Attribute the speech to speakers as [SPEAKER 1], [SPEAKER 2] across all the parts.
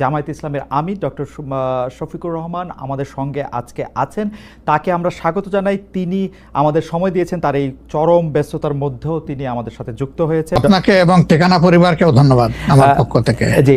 [SPEAKER 1] জামায়াত ইসলামের আমি ডক্টর শফিকুর রহমান আমাদের সঙ্গে আজকে আছেন। তাকে আমরা স্বাগত জানাই। তিনি আমাদের সময় দিয়েছেন তার এই চরম ব্যস্ততার মধ্যেও তিনি আমাদের সাথে যুক্ত হয়েছে
[SPEAKER 2] আপনাকে এবং ঠিকানা পরিবারকেও ধন্যবাদ আমার পক্ষ থেকে।
[SPEAKER 1] জি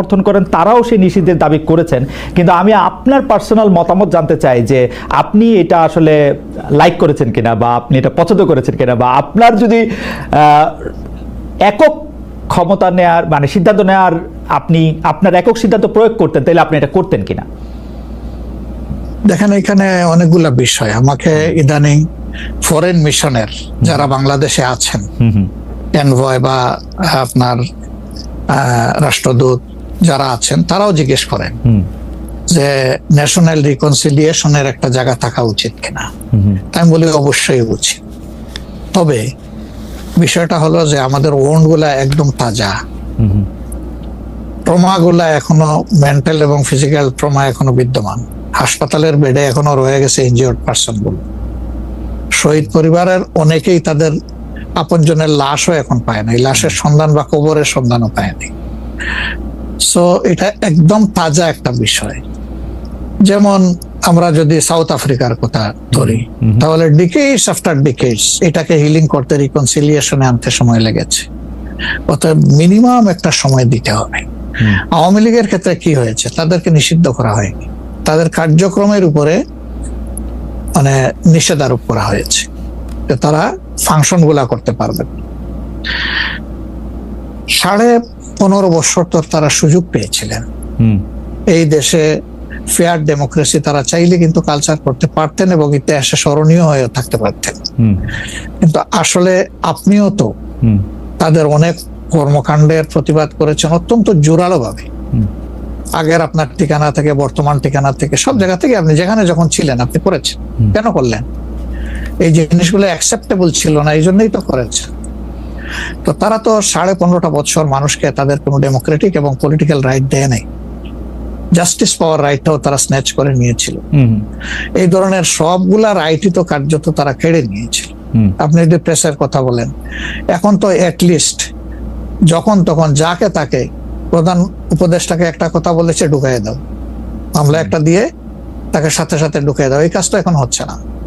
[SPEAKER 1] সমর্থন করেন তারাও সেই নিষিদ্ধের দাবি করেছেন। কিন্তু আমি আপনার পার্সোনাল মতামত জানতে চাই যে আপনি এটা আসলে লাইক করেছেন কিনা বা আপনি এটা পছন্দ করেছেন কিনা বা আপনার যদি একক ক্ষমতা নেয়ার মানে সিদ্ধান্ত নেওয়ার আপনি আপনার একক সিদ্ধান্ত প্রয়োগ করতেন তাহলে আপনি এটা করতেন কিনা?
[SPEAKER 2] দেখেন এখানে অনেকগুলা বিষয়। আমাকে ইদানিং ফরেন মিশনের যারা বাংলাদেশে আছেন এনভয় বা আপনার রাষ্ট্রদূত যারা আছেন তারাও জিজ্ঞেস করেন যে ন্যাশনাল রিকনসিলিয়েশনের একটা জায়গা থাকা উচিত কিনা। আমি বলি অবশ্যই উচিত। তবে বিষয়টা হলো যে আমাদের ওন্ডগুলা একদম তাজা।
[SPEAKER 1] হুম। হুম
[SPEAKER 2] ট্রমা গুলা এখনও মেন্টাল এবং ফিজিক্যাল ট্রমা এখনও বিদ্যমান। হাসপাতালের বেডে এখনও রয়ে গেছে ইনজিওর্ড পার্সনগুলো শহীদ পরিবারের অনেকেই তাদের আপনজনের লাশও এখন পায় না এই লাশের সন্ধান বা কবরের সন্ধানও পায়নি সো এটা একদম তাজা একটা বিষয়। যেমন আমরা যদি সাউথ আফ্রিকার কথা ধরি তাহলে ডিকেটস আফটার ডিকেটস এটাকে হিলিং করতে রিকনসিলিয়েশনে আনতে সময় লেগেছে। অতএব মিনিমাম একটা সময় দিতে হবে। আওয়ামী লীগের ক্ষেত্রে কি হয়েছে? তাদেরকে নিষিদ্ধ করা হয়নি। তাদের কার্যক্রমের উপরে মানে নিষেধ আরোপ করা হয়েছে যে তারা ফাংশনগুলা করতে পারবে সাড়ে পনেরো বছর তো তারা সুযোগ পেয়েছিলেন।
[SPEAKER 1] হুম।
[SPEAKER 2] এই দেশে ফেয়ার ডেমোক্রেসি তারা চাইলে কিন্তু কালচার করতে পারতেন এবং ইতিহাসে স্মরণীয় হয়ে থাকতে পারতেন। কিন্তু আসলে আপনিও তো তাদের অনেক কর্মকাণ্ডের প্রতিবাদ করেছেন অত্যন্ত জোরালো ভাবে আগের আপনার ঠিকানা থেকে বর্তমান ঠিকানা থেকে সব জায়গা থেকে আপনি যেখানে যখন ছিলেন আপনি করেছেন। কেন করলেন? এই জিনিসগুলো অ্যাকসেপ্টেবল ছিল না এই জন্যই তো করেছেন। তো তারা তো সাড়ে পনেরোটা বছর মানুষকে তাদের কোনো ডেমোক্রেটিক এবং পলিটিক্যাল রাইট দেয় নাই। জাস্টিস পাওয়ার রাইটটাও তারা স্ন্যাচ করে নিয়েছিল। এই ধরনের সবগুলা রাইটই তো কার্যত তারা কেড়ে নিয়েছিল। আপনি যদি প্রেসের কথা বলেন এখন তো লিস্ট যখন তখন যাকে তাকে প্রধান উপদেষ্টাকে একটা কথা বলেছে ঢুকাই দাও। মামলা একটা দিয়ে তাকে সাথে সাথে ঢুকাই দাও। এই কাজটা এখন হচ্ছে না।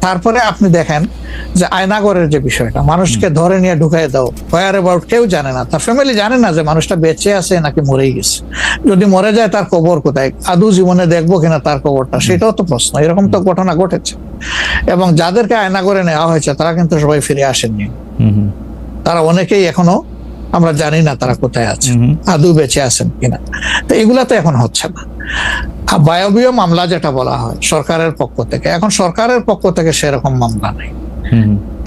[SPEAKER 2] তারপরে আপনি দেখেন যে আয়নাগরের যে বিষয়টা মানুষকে ধরে নিয়ে ঢুকাই দাও। হোয়ার অ্যাবাউট কেউ জানে না। তার ফ্যামিলি জানে না যে মানুষটা বেঁচে আছে নাকি মরেই গেছে। যদি মরে যায় তার কবর কোথায়? আদৌ জীবনে দেখব কিনা তার কবরটা? সেটাও তো প্রশ্ন। এরকম তো ঘটনা ঘটেছে। এবং যাদেরকে আয়নাগরে নেওয়া হয়েছে তারা কিন্তু সবাই ফিরে আসেননি। তারা অনেকেই এখনও আমরা জানি না তারা কোথায় আছে। আদৌ বেঁচে আছেন কিনা। তো এগুলা তো এখন হচ্ছে না। বায়বীয় মামলা যেটা বলা হয় সরকারের পক্ষ থেকে। এখন সরকারের পক্ষ থেকে সেরকম মামলা নেই।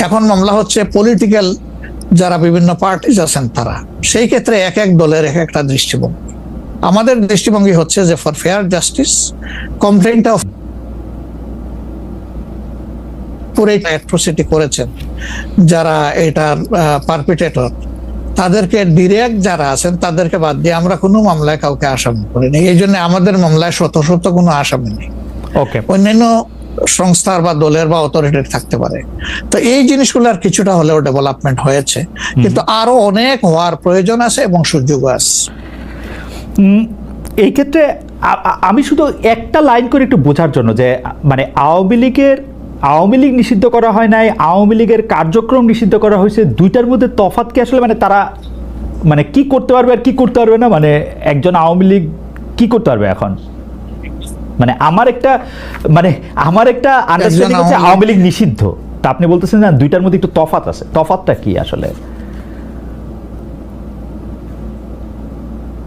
[SPEAKER 2] এখন মামলা হচ্ছে পলিটিক্যাল যারা বিভিন্ন পার্টিজ আছেন তারা সেই ক্ষেত্রে এক এক দলের এক একটা দৃষ্টিভঙ্গি। আমাদের দৃষ্টিভঙ্গি হচ্ছে যে for fair justice complaint of পুরো অ্যাট্রোসিটি করেছেন যারা এটার পারপিটেটর তাদেরকে ডিরেক্ট যারা আছেন তাদেরকে বাদ দিয়ে আমরা কোনো মামলায় কাউকে আসামি করিনি। এই জন্য আমাদের মামলায় শত শত কোনো আসামি নেই।
[SPEAKER 1] ওকে
[SPEAKER 2] অন্যান্য সংস্থার বা দলের বা অথরিটির থাকতে পারে। তো এই জিনিসগুলোর কিছুটা হলেও ডেভেলপমেন্ট হয়েছে। কিন্তু আরও অনেক হওয়ার প্রয়োজন আছে এবং সুযোগ আছে।
[SPEAKER 1] এই ক্ষেত্রে আমি শুধু একটা লাইন করে একটু বোঝার জন্য যে মানে আওয়ামী লীগের আওয়ামী লীগ নিষিদ্ধ করা হয় নাই আওয়ামী লীগের কার্যক্রম নিষিদ্ধ করা হয়েছে দুইটার মধ্যে তফাত কি আসলে? মানে তারা মানে কি করতে পারবে আর কি করতে পারবে না? মানে একজন আওয়ামী লীগ কি করতে পারবে এখন? মানে আমার একটা মানে আমার একটা আন্ডারস্ট্যান্ডিং হচ্ছে
[SPEAKER 2] আওয়ামী লীগ
[SPEAKER 1] নিষিদ্ধ। তা আপনি বলতেছেন না দুইটার মধ্যে একটু তফাত আছে। তফাতটা কি আসলে?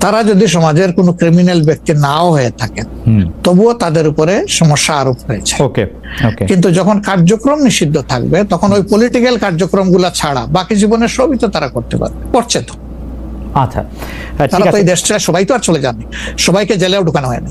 [SPEAKER 2] তারা যদি সমাজের কোনো ক্রিমিনাল ব্যক্তি নাও হয়ে থাকেন তবুও তাদের উপরে সমস্যা আরোপ হয়েছে। কিন্তু যখন কার্যক্রম নিষিদ্ধ থাকবে তখন ওই পলিটিক্যাল কার্যক্রমগুলা ছাড়া বাকি জীবনের সবই তো তারা করতে পারবে করছে তো।
[SPEAKER 1] আচ্ছা।
[SPEAKER 2] তারা তো এই দেশটা সবাই তো আর চলে যাননি সবাইকে জেলেও ঢুকানো হয়নি।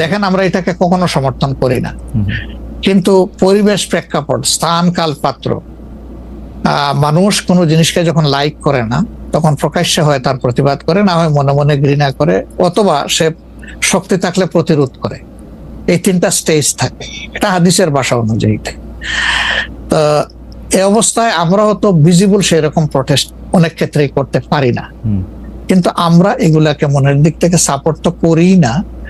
[SPEAKER 2] দেখেন আমরা এটাকে কখনো সমর্থন করি না। কিন্তু পরিবেশ প্রেক্ষাপট স্থান কাল পাত্র মানুষ কোনো জিনিসকে যখন লাইক করে না তখন প্রকাশ্যে হয় তার প্রতিবাদ করে না হয় মনে মনে ঘৃণা করে অথবা সে শক্তি থাকলে প্রতিরোধ করে। এই তিনটা স্টেজ থাকে। এটা হাদিসের ভাষা অনুযায়ী তো এই অবস্থায় আমরা হয়তো ভিজিবল সেরকম প্রটেস্ট অনেক ক্ষেত্রেই করতে পারি না। কিন্তু আমরা এগুলাকে মনের দিক থেকে সাপোর্ট তো করি না।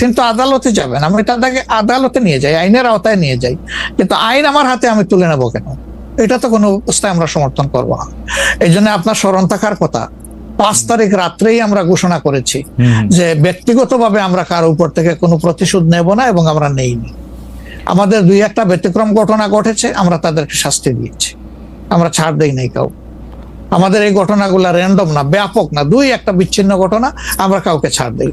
[SPEAKER 2] কিন্তু আদালতে যাবেন। আমি তাদেরকে আদালতে নিয়ে যাই আইনের আওতায় নিয়ে যাই। কিন্তু আইন আমার হাতে আমি তুলে নেব কেন? এটা তো কোনো অবস্থায় আমরা সমর্থন করব না। এই জন্য আপনার স্মরণ থাকার কথা পাঁচ তারিখ রাত্রেই আমরা ঘোষণা করেছি। যে ব্যক্তিগতভাবে আমরা কারও উপর থেকে কোনো প্রতিশোধ নেব না এবং আমরা নেইনি। আমাদের দুই একটা ব্যতিক্রম ঘটনা ঘটেছে আমরা তাদেরকে শাস্তি দিয়েছি। আমরা ছাড় দেই নাই কাউ আমাদের এই ঘটনাগুলো র্যান্ডম না ব্যাপক না দুই একটা বিচ্ছিন্ন ঘটনা আমরা কাউকে ছাড় দেই।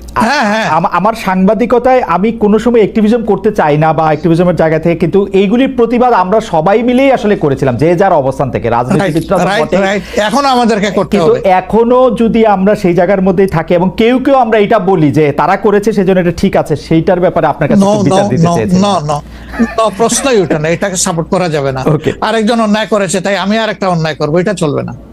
[SPEAKER 1] আমার সাংবাদিকতায় আমি কোনো সময় অ্যাক্টিভিজম করতে চাই না বা অ্যাক্টিভিজমের জায়গা থেকে কিন্তু এইগুলির প্রতিবাদ আমরা সবাই মিলেই আসলে করেছিলাম যে যার অবস্থান থেকে রাজনীতিবিদরা.
[SPEAKER 2] এখনও আমাদেরকে করতে
[SPEAKER 1] কিন্তু এখনও যদি আমরা সেই জায়গার মধ্যেই থাকি এবং কেউ কেউ আমরা এটা বলি যে তারা করেছে সেজন্য এটা ঠিক আছে সেইটার ব্যাপারে আপনার কাছে বিচার দিতে চেয়েছি
[SPEAKER 2] নো নো নো প্রশ্নই ওঠে না এটাকে সাপোর্ট করা যাবে না. আরেকজন অন্যায় করেছে তাই আমি আরেকটা অন্যায় করব এটা চলবে না।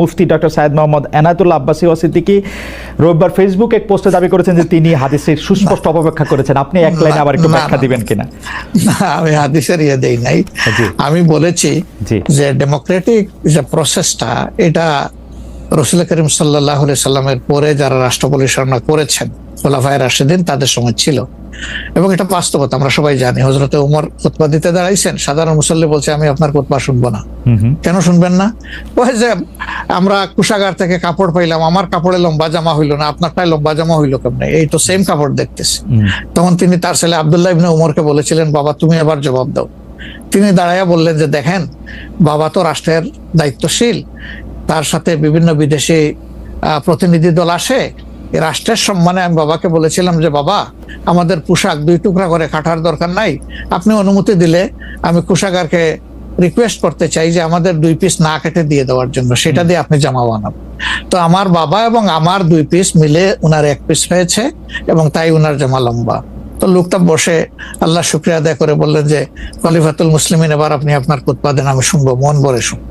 [SPEAKER 1] মুফতি ডক্টর সাইদ মোহাম্মদ এনায়তুল্লাহ আব্বাসী ওয়াসিদ্দিকি রোববার ফেসবুক এক পোস্টে দাবি করেছেন যে তিনি হাদিসের সুস্পষ্ট অপব্যাখ্যা করেছেন। আপনি এক লাইনে আবার একটু ব্যাখ্যা দিবেন কিনা?
[SPEAKER 2] না, আমি হাদিসের ইয়ে দেই নাই। আমি বলেছি যে ডেমোক্রেটিক যে প্রসেসটা এটা রসুল করিম সাল্লাহ সাল্লামের পরে যারা রাষ্ট্র পরিচালনা করেছেন খোলাফায় রাশেদিন তাদের সময় ছিল। এবং এটা বাস্তবতা আমরা সবাই জানি। হজরতে উমর খুতবা দিতে দাঁড়াইছেন সাধারণ মুসল্লি বলছে আমি আপনার খুতবা শুনব না। কেন শুনবেন না? ওই যে আমরা কুষাগার থেকে কাপড় পাইলাম আমার কাপড়ে লম্বা জামা হইল না আপনারটাই লম্বা জামা হইল কেমনে? এই তো সেম কাপড় দেখতেছি। তখন তিনি তার ছেলে আবদুল্লাহ ইবনে উমরকে বলেছিলেন বাবা তুমি এবার জবাব দাও। তিনি দাঁড়াইয়া বললেন যে দেখেন বাবা তো রাষ্ট্রের দায়িত্বশীল তার সাথে বিভিন্ন বিদেশি প্রতিনিধি দল আসে রাষ্ট্রের সম্মানে আমি বাবাকে বলেছিলাম যে বাবা আমাদের পোশাক দুই টুকরা করে কাটার দরকার নাই। আপনি অনুমতি দিলে আমি কুষাগারকে রিকোয়েস্ট করতে চাই যে আমাদের দুই পিস না কেটে দিয়ে দেওয়ার জন্য। সেটা দিয়ে আপনি জামা বানাবেন তো আমার বাবা এবং আমার দুই পিস মিলে উনার এক পিস হয়েছে এবং তাই উনার জামা লম্বা। তো লোকটা বসে আল্লাহ শুক্রিয়া আদায় করে বললেন যে, খলিফাতুল মুসলিমিন, এবার আপনি আপনার উৎপাদন আমি শুনব, মন ভরে শুনব।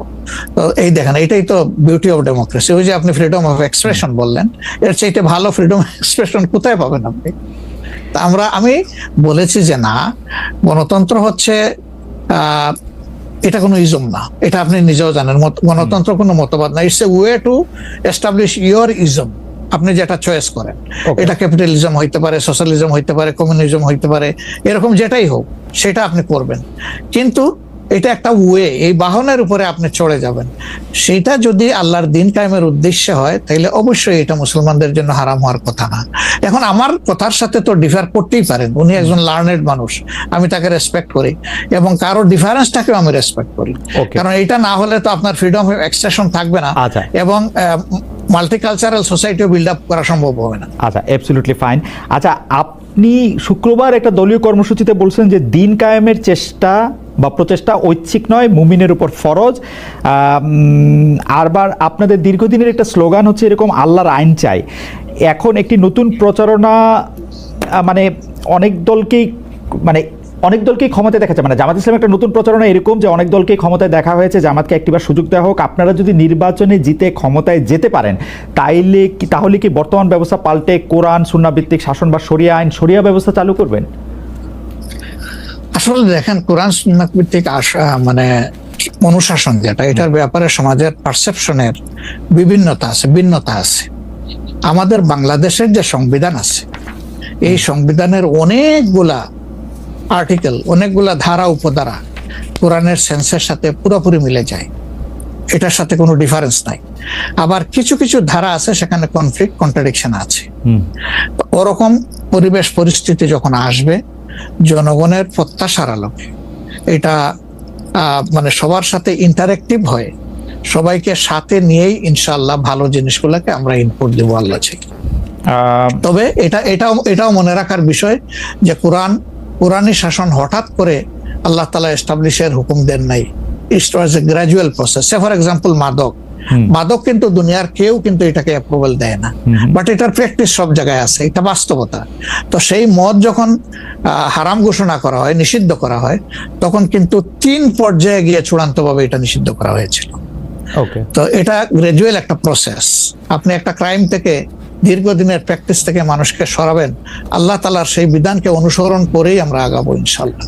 [SPEAKER 2] তো এই দেখেন, এটাই তো বিউটি অফ ডেমোক্রেসি ওই যে আপনি ফ্রিডম অফ এক্সপ্রেশন বললেন, এর চাইতে ভালো ফ্রিডম এক্সপ্রেশন কোথায় পাবেন আপনি? তা আমরা, আমি বলেছি যে না, গণতন্ত্র হচ্ছে এটা কোনো ইজম না। এটা আপনি নিজেও জানেন গণতন্ত্র কোনো মতবাদ না। It's a way to establish your ism আপনি যেটা চয়েস করেন। এটা ক্যাপিটালিজম হইতে পারে সোশ্যালিজম হইতে পারে কমিউনিজম হইতে পারে এরকম যেটাই হোক সেটা আপনি করবেন। কিন্তু এটা একটা ওয়ে এই বাহনের উপরে আপনি চড়ে যাবেন। সেটা যদি আল্লাহর দিন কায়েমের উদ্দেশ্যে হয় তাহলে অবশ্যই এটা মুসলমানদের জন্য হারাম হওয়ার কথা না। এখন আমার কথার সাথে তো ডিফার করতেই পারেন। উনি একজন লার্নেড মানুষ আমি তাকে রেসপেক্ট করি। এবং কারও ডিফারেন্সটাকেও আমি রেসপেক্ট করি। কারণ এটা না হলে তো আপনার ফ্রিডম অফ এক্সপ্রেশন থাকবে না।
[SPEAKER 1] আচ্ছা।
[SPEAKER 2] এবং মাল্টিকালচারাল সোসাইটিও বিল্ড আপ করা সম্ভব হবে না।
[SPEAKER 1] আচ্ছা অ্যাবসলিউটলি ফাইন আচ্ছা আপনি শুক্রবার একটা দলীয় কর্মসূচিতে বলছেন যে দিন কায়েমের চেষ্টা বা প্রচেষ্টা ঐচ্ছিক নয়, মুমিনের উপর ফরজ। আরবার আপনাদের দীর্ঘদিনের একটা স্লোগান হচ্ছে এরকম আল্লাহর আইন চাই। এখন একটি নতুন প্রচারণা মানে অনেক দলকেই মানে অনেক দলকেই ক্ষমতায় দেখা যায়। মানে জামাত ইসলাম একটা নতুন প্রচারণা এরকম যে অনেক দলকেই ক্ষমতায় দেখা হয়েছে, জামাতকে একটিবার সুযোগ দেওয়া হোক। আপনারা যদি নির্বাচনে জিতে ক্ষমতায় যেতে পারেন, তাইলে কি তাহলে কি বর্তমান ব্যবস্থা পাল্টে কোরআন সুন্নাভিত্তিক শাসন বা সরিয়া আইন, শরিয়া ব্যবস্থা চালু করবেন?
[SPEAKER 2] আসলে দেখেন, কোরআন সুন্নাত ভিত্তিক আশা মানে অনুশাসন যেটা, এটার ব্যাপারে সমাজের পারসেপশনের বিভিন্নতা আছে, ভিন্নতা আছে। আমাদের বাংলাদেশের যে সংবিধান আছে, এই সংবিধানের অনেকগুলা আর্টিকেল অনেকগুলা ধারা উপধারা কোরআনের সেন্সের সাথে পুরোপুরি মিলে যায়। এটার সাথে কোনো ডিফারেন্স নাই। আবার কিছু কিছু ধারা আছে সেখানে কনফ্লিক্ট কন্ট্রাডিকশন আছে। ওরকম পরিবেশ পরিস্থিতি যখন আসবে জনগণের প্রত্যাশার আলোকে এটা মানে সবার সাথে ইন্টারেক্টিভ হয়ে সবাইকে সাথে নিয়েই ইনশাল্লাহ ভালো জিনিসগুলোকে আমরা ইনপুট দেবো আল্লাহ তবে এটা এটাও এটাও মনে রাখার বিষয় যে কোরআন কোরআনী শাসন হঠাৎ করে আল্লাহ তালা এস্টাবলিশের হুকুম দেন নাই। It was a gradual process say for example মাদক। মাদক কিন্তু দুনিয়ার কেউ কিন্তু এটাকে অ্যাপ্রুভাল দেয় না। বাট এটার প্র্যাকটিস সব জায়গায় আছে। এটা বাস্তবতা। তো সেই মদ যখন হারাম ঘোষণা করা হয় নিষিদ্ধ করা হয় তখন কিন্তু তিন পর্যায়ে গিয়ে চূড়ান্তভাবে এটা নিষিদ্ধ করা হয়েছিল। তো এটা গ্রাজুয়াল একটা প্রসেস আপনি একটা ক্রাইম থেকে দীর্ঘদিনের প্র্যাকটিস থেকে মানুষকে সরাবেন আল্লাহ তালার সেই বিধানকে অনুসরণ করেই আমরা আগাবো ইনশাল্লাহ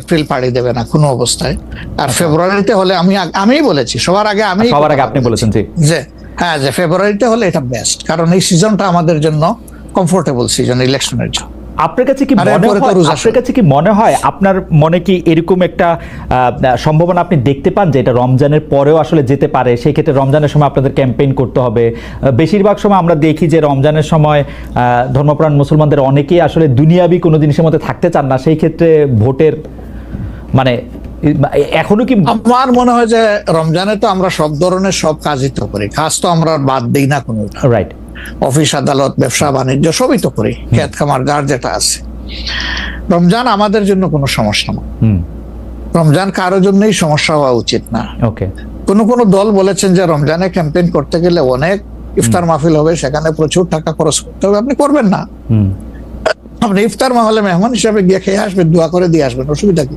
[SPEAKER 2] এপ্রিল পাড়ি দেবে না কোনো অবস্থায়। আর ফেব্রুয়ারিতে হলে আমি আমি আমিই বলেছি সবার আগে আমি
[SPEAKER 1] সবার আগে আপনি বলেছেন
[SPEAKER 2] যে হ্যাঁ যে ফেব্রুয়ারিতে হলে এটা বেস্ট কারণ এই সিজনটা আমাদের জন্য কমফোর্টেবল সিজন ইলেকশনের জন্য।
[SPEAKER 1] আপনার কাছে কি মনে হয় আপনার কাছে কি মনে হয় আপনার মনে কি এরকম একটা সম্ভাবনা আপনি দেখতে পান যে এটা রমজানের পরেও আসলে যেতে পারে? সেই ক্ষেত্রে রমজানের সময় আপনাদের ক্যাম্পেইন করতে হবে। বেশিরভাগ সময় আমরা দেখি যে রমজানের সময় ধর্মপ্রাণ মুসলমানদের অনেকেই আসলে দুনিয়াবি কোনো জিনিসের মধ্যে থাকতে চান না। সেই ক্ষেত্রে ভোটের মানে এখনও কি
[SPEAKER 2] আমার মনে হয় যে রমজানে তো আমরা সব ধরনের সব কাজই তো করি। কাজ তো আমরা বাদ দিই না কোনো
[SPEAKER 1] রাইট
[SPEAKER 2] অফিস আদালত ব্যবসা বাণিজ্য সবই তো করি। খেত খামার যার যেটা আছে। রমজান আমাদের জন্য কোনো সমস্যা না। রমজান কারোর জন্যই সমস্যা হওয়া উচিত না।
[SPEAKER 1] ওকে।
[SPEAKER 2] কোন কোন দল বলেছেন যে রমজানে ক্যাম্পেইন করতে গেলে অনেক ইফতার মাহফিল হবে সেখানে প্রচুর টাকা খরচ করতে হবে। আপনি করবেন না। আপনি ইফতার মাহলে মেহমান হিসাবে গিয়ে খেয়ে আসবেন দোয়া করে দিয়ে আসবেন অসুবিধা কি?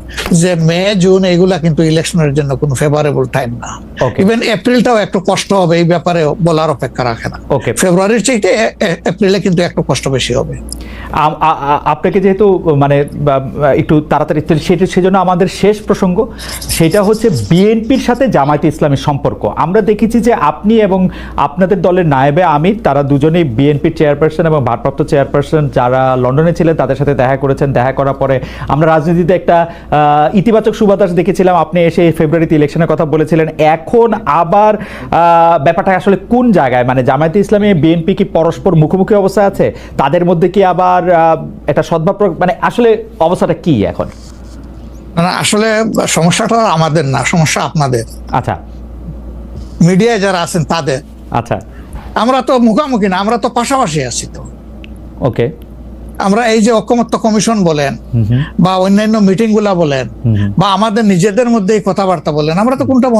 [SPEAKER 2] যে মে জুন এগুলা কিন্তু ইলেকশনের জন্য কোনো ফেভারেবল টাইম না. ইভেন এপ্রিলটাও একটু কষ্ট হবে এই ব্যাপারে বলার অপেক্ষা রাখে না. ফেব্রুয়ারির চাইতে এপ্রিলে কিন্তু একটু কষ্ট বেশি হবে।
[SPEAKER 1] আপনাকে যেহেতু মানে একটু তাড়াতাড়ি সেটা সেজন্য আমাদের শেষ প্রসঙ্গ সেটা হচ্ছে বিএনপির সাথে জামায়াতে ইসলামের সম্পর্ক। আমরা দেখেছি যে আপনি এবং আপনাদের দলের নায়েবে আমির তারা দুজনেই বিএনপির চেয়ারপারসন এবং ভারপ্রাপ্ত চেয়ারপারসন যারা লন্ডনে ছিলেন তাদের সাথে দেখা করেছেন। দেখা করার পরে আমরা রাজনীতিতে একটা ইতিবাচক সুবাতাস দেখেছিলাম। আপনি এসে ফেব্রুয়ারিতে ইলেকশনের কথা বলেছিলেন। এখন আবার ব্যাপারটা আসলে কোন জায়গায়? মানে জামায়াতে ইসলামী বিএনপি কি পরস্পর মুখোমুখি অবস্থা আছে? তাদের মধ্যে কি আবার একটা সদ্ভাব মানে আসলে অবস্থাটা কি এখন?
[SPEAKER 2] না, আসলে সমস্যাটা আমাদের না সমস্যা আপনাদের।
[SPEAKER 1] আচ্ছা।
[SPEAKER 2] মিডিয়ায় যারা আছেন তাদের।
[SPEAKER 1] আচ্ছা।
[SPEAKER 2] আমরা তো মুখামুখি না আমরা তো পাশাপাশি আছি তো।
[SPEAKER 1] ওকে।
[SPEAKER 2] আমরা এই যে ঐক্যমত্য কমিশন বলেন বা অন্যান্য মিটিংগুলা বলেন। বা আমাদের নিজেদের মধ্যে এই কথাবার্তা বলেন আমরা তো কোনটা বন্ধ